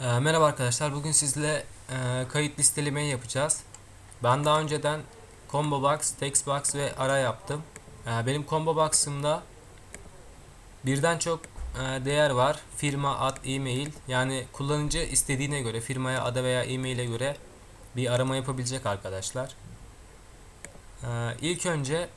Ee, merhaba arkadaşlar. Bugün sizle e, kayıt listelemeyi yapacağız. Ben daha önceden combo box, text box ve ara yaptım. Ee, benim combo box'ımda birden çok e, değer var. Firma, ad, e-mail. Yani kullanıcı istediğine göre firmaya, ada veya e-mail'e göre bir arama yapabilecek arkadaşlar. Ee, ilk önce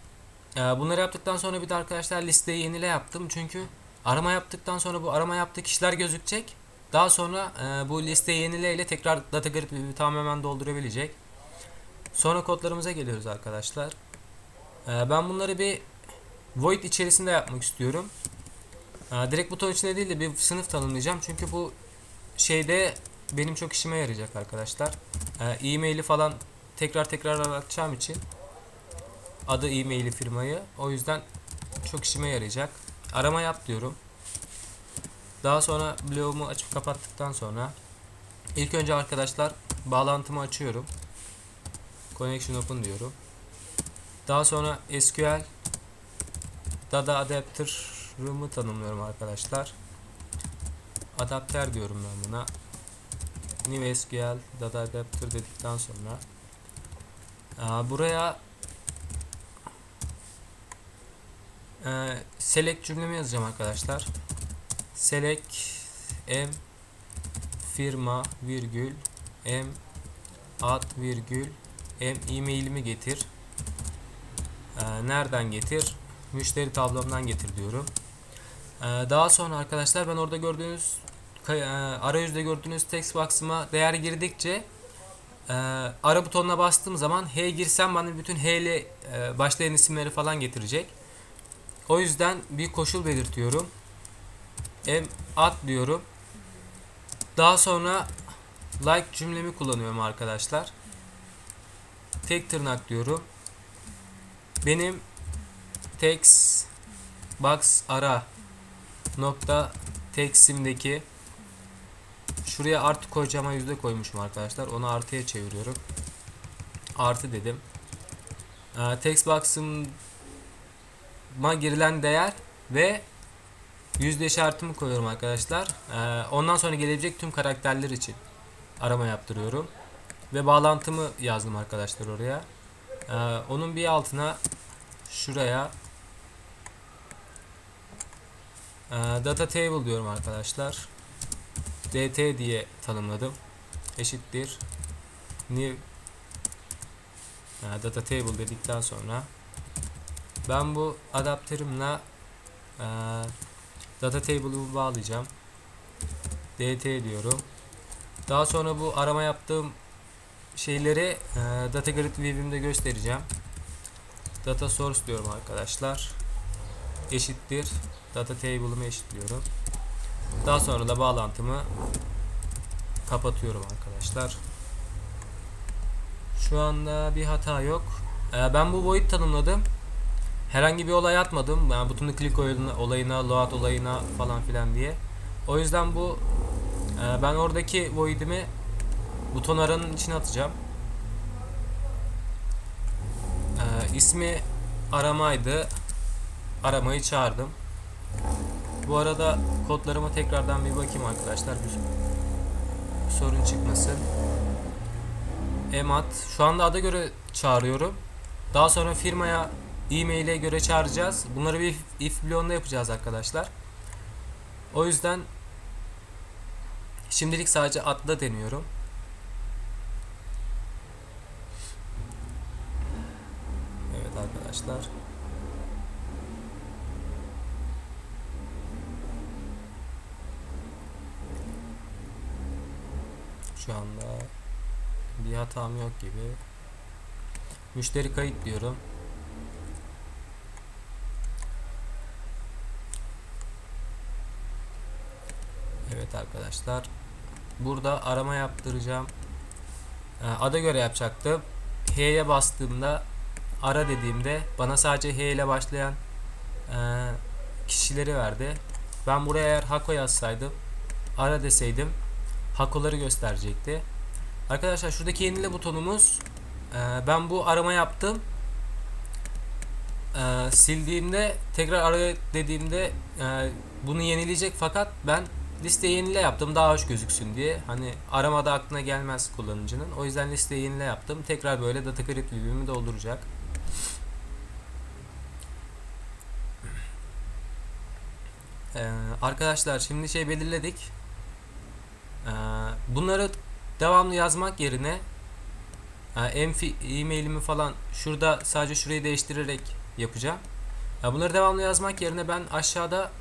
e, bunları yaptıktan sonra bir de arkadaşlar listeyi yenile yaptım. Çünkü arama yaptıktan sonra bu arama yaptığı kişiler gözükecek. Daha sonra e, bu listeyi yenileyle tekrar data grid tamamen doldurabilecek. Sonra kodlarımıza geliyoruz arkadaşlar. E, ben bunları bir void içerisinde yapmak istiyorum. E, direkt buton içinde değil de bir sınıf tanımlayacağım. Çünkü bu şeyde benim çok işime yarayacak arkadaşlar. E, e-maili falan tekrar tekrar aratacağım için adı e-maili firmayı. O yüzden çok işime yarayacak. Arama yap diyorum. Daha sonra bloğumu açıp kapattıktan sonra ilk önce arkadaşlar bağlantımı açıyorum. Connection open diyorum. Daha sonra SQL Data Adapter'ımı tanımlıyorum arkadaşlar. Adapter diyorum ben buna. New SQL Data Adapter dedikten sonra buraya e, select cümlemi yazacağım arkadaşlar select m firma virgül m ad virgül m e-mailimi getir. Ee, nereden getir? Müşteri tablomdan getir diyorum. Ee, daha sonra arkadaşlar ben orada gördüğünüz e, arayüzde gördüğünüz text box'ıma değer girdikçe e, ara butonuna bastığım zaman H girsem bana bütün H ile e, başlayan isimleri falan getirecek. O yüzden bir koşul belirtiyorum em at diyorum. Daha sonra like cümlemi kullanıyorum arkadaşlar. Tek tırnak diyorum. Benim text box ara nokta text'imdeki şuraya artı koyacağıma yüzde koymuşum arkadaşlar. Onu artıya çeviriyorum. Artı dedim. Ee, text box'ıma girilen değer ve yüzde işaretimi koyuyorum arkadaşlar. Ee, ondan sonra gelebilecek tüm karakterler için arama yaptırıyorum. Ve bağlantımı yazdım arkadaşlar oraya. Ee, onun bir altına şuraya e, data table diyorum arkadaşlar. dt diye tanımladım. Eşittir new e, data table dedikten sonra ben bu adaptörümle e, data table'ımı bağlayacağım. dt diyorum. Daha sonra bu arama yaptığım şeyleri e, data grid view'imde göstereceğim. Data source diyorum arkadaşlar. Eşittir. Data table'ımı eşitliyorum. Daha sonra da bağlantımı kapatıyorum arkadaşlar. Şu anda bir hata yok. E, ben bu void tanımladım herhangi bir olay atmadım. Yani butonu click olayına, olayına, load olayına falan filan diye. O yüzden bu e, ben oradaki void'imi buton aranın içine atacağım. E, ismi aramaydı. Aramayı çağırdım. Bu arada kodlarıma tekrardan bir bakayım arkadaşlar. Bir sorun çıkmasın. Emat. Şu anda ada göre çağırıyorum. Daha sonra firmaya e-mail'e göre çağıracağız. Bunları bir if bloğunda yapacağız arkadaşlar. O yüzden şimdilik sadece atla deniyorum. Evet arkadaşlar. Şu anda bir hatam yok gibi. Müşteri kayıt diyorum. Evet arkadaşlar. Burada arama yaptıracağım. Ee, ada göre yapacaktım. H'ye bastığımda ara dediğimde bana sadece H ile başlayan e, kişileri verdi. Ben buraya eğer Hako yazsaydım ara deseydim Hako'ları gösterecekti. Arkadaşlar şuradaki yenile butonumuz e, ben bu arama yaptım. E, sildiğimde tekrar ara dediğimde bunu yenileyecek fakat ben listeyi yenile yaptım daha hoş gözüksün diye. Hani aramada aklına gelmez kullanıcının. O yüzden listeyi yenile yaptım. Tekrar böyle data grid view'imi dolduracak. Ee, arkadaşlar şimdi şey belirledik. Ee, bunları devamlı yazmak yerine e, em- e-mailimi falan şurada sadece şurayı değiştirerek yapacağım. Ya bunları devamlı yazmak yerine ben aşağıda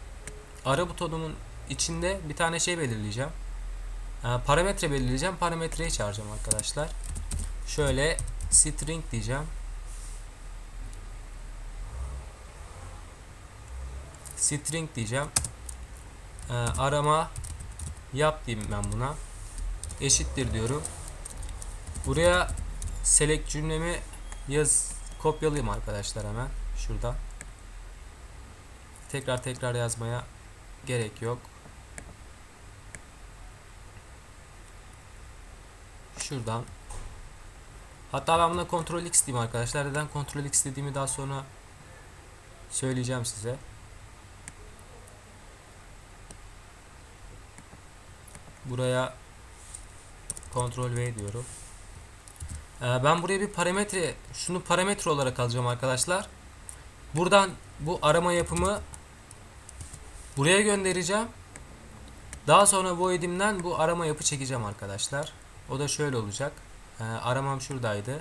ara butonumun içinde bir tane şey belirleyeceğim. Ee, parametre belirleyeceğim. Parametreyi çağıracağım arkadaşlar. Şöyle string diyeceğim. String diyeceğim. Ee, arama yap diyeyim ben buna. Eşittir diyorum. Buraya select cümlemi yaz kopyalayayım arkadaşlar hemen şurada. Tekrar tekrar yazmaya gerek yok. Şuradan. Hatta ben buna Ctrl X diyeyim arkadaşlar. Neden Ctrl X dediğimi daha sonra söyleyeceğim size. Buraya Ctrl V diyorum. Ee, ben buraya bir parametre, şunu parametre olarak alacağım arkadaşlar. Buradan bu arama yapımı buraya göndereceğim. Daha sonra void'imden bu arama yapı çekeceğim arkadaşlar. O da şöyle olacak. Ee, aramam şuradaydı.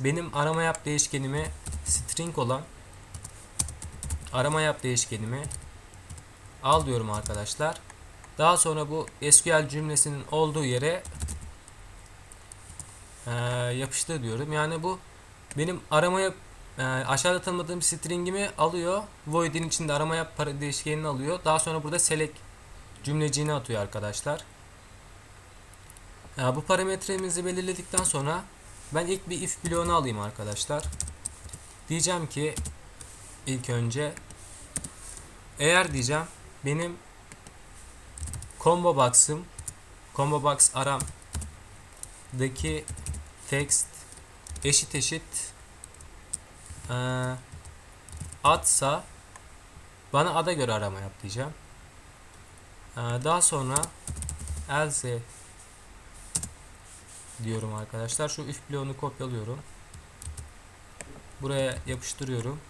Benim arama yap değişkenimi string olan arama yap değişkenimi al diyorum arkadaşlar. Daha sonra bu SQL cümlesinin olduğu yere e, yapıştır diyorum. Yani bu benim aramaya e, aşağıda tanımadığım stringimi alıyor. Void'in içinde arama yap değişkenini alıyor. Daha sonra burada select cümleciğini atıyor arkadaşlar. Bu parametremizi belirledikten sonra ben ilk bir if bloğunu alayım arkadaşlar. Diyeceğim ki ilk önce eğer diyeceğim benim combo box'ım combo box aramdaki text eşit eşit e, adsa bana ada göre arama yap diyeceğim. E, daha sonra else diyorum arkadaşlar. Şu if bloğunu kopyalıyorum. Buraya yapıştırıyorum.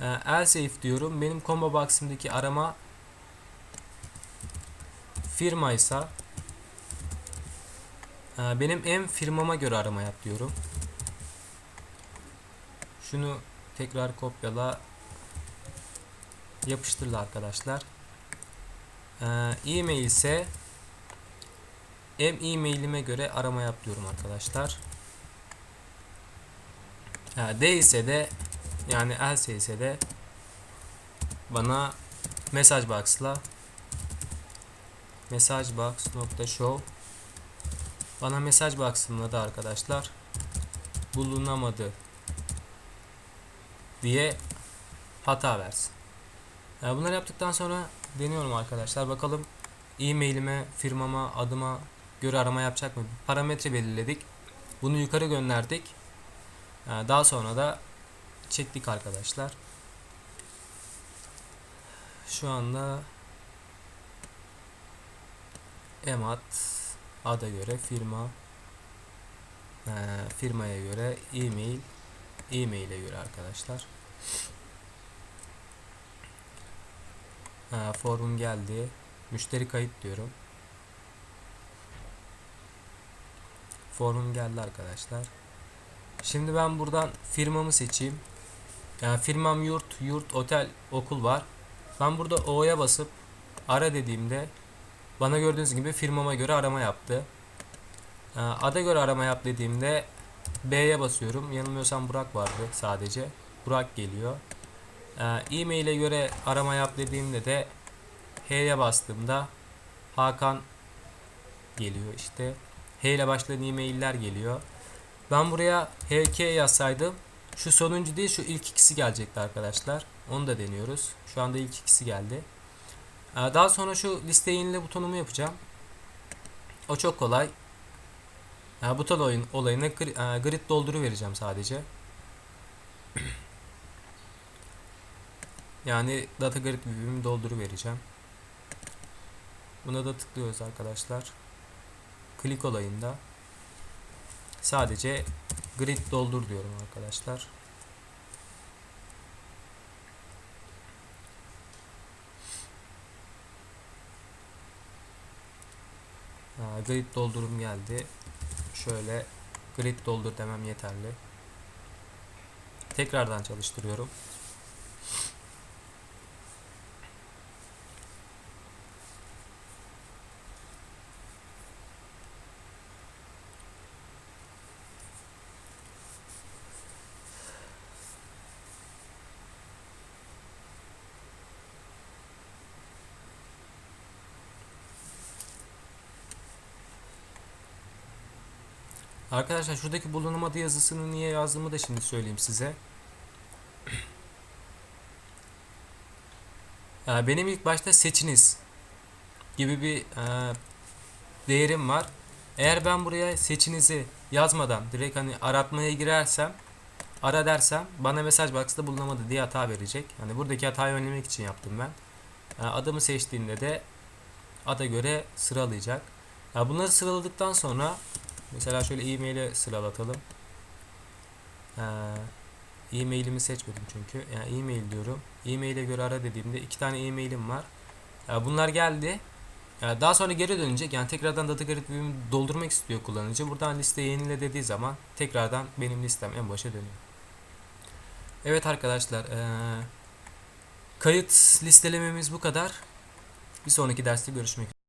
E, else if diyorum. Benim combo box'ımdaki arama firmaysa e, benim en firmama göre arama yap diyorum. Şunu tekrar kopyala yapıştırla arkadaşlar. E-mail ise em e-mailime göre arama yap diyorum arkadaşlar. E, D ise de yani else ise de bana mesaj box'la mesaj box show bana mesaj box'ımda da arkadaşlar bulunamadı diye hata versin. Yani bunları yaptıktan sonra deniyorum arkadaşlar. Bakalım e-mailime, firmama, adıma göre arama yapacak mı? Parametre belirledik. Bunu yukarı gönderdik. Yani daha sonra da çektik arkadaşlar. Şu anda emat ada göre firma e, firmaya göre e-mail e-mail'e göre arkadaşlar e, formum geldi müşteri kayıt diyorum formum geldi arkadaşlar şimdi ben buradan firmamı seçeyim yani firmam yurt yurt otel okul var ben burada o'ya basıp ara dediğimde bana gördüğünüz gibi firmama göre arama yaptı. Ee, Ada göre arama yap dediğimde B'ye basıyorum. Yanılmıyorsam Burak vardı sadece. Burak geliyor. Ee, E-mail'e göre arama yap dediğimde de H'ye bastığımda Hakan geliyor işte. H ile başlayan e-mailler geliyor. Ben buraya HK yazsaydım şu sonuncu değil şu ilk ikisi gelecekti arkadaşlar. Onu da deniyoruz. Şu anda ilk ikisi geldi. Ee, Daha sonra şu liste yenile butonumu yapacağım. O çok kolay. Ee, Buton oyun olayına e, grid dolduru vereceğim sadece. Yani data grid büyüğümü dolduru vereceğim. Buna da tıklıyoruz arkadaşlar. Klik olayında sadece grid doldur diyorum arkadaşlar. Grid doldurum geldi. Şöyle grid doldur demem yeterli. Tekrardan çalıştırıyorum. Arkadaşlar şuradaki bulunum adı yazısını niye yazdığımı da şimdi söyleyeyim size. Ee, Benim ilk başta seçiniz gibi bir e, değerim var. Eğer ben buraya seçinizi yazmadan direkt hani aratmaya girersem ara dersem bana mesaj box'ta bulunamadı diye hata verecek. Hani buradaki hatayı önlemek için yaptım ben. Ee, Adımı seçtiğimde de ada göre sıralayacak. Ya bunları sıraladıktan sonra mesela şöyle e-mail'e sıralatalım. Ee, e-mail'imi seçmedim çünkü. Yani e-mail diyorum. E-mail'e göre ara dediğimde iki tane e-mail'im var. Bunlar geldi. Daha sonra geri dönecek. Yani tekrardan data grid view'imi doldurmak istiyor kullanıcı. Buradan liste yenile dediği zaman tekrardan benim listem en başa dönüyor. Evet arkadaşlar. eee, kayıt listelememiz bu kadar. Bir sonraki derste görüşmek üzere.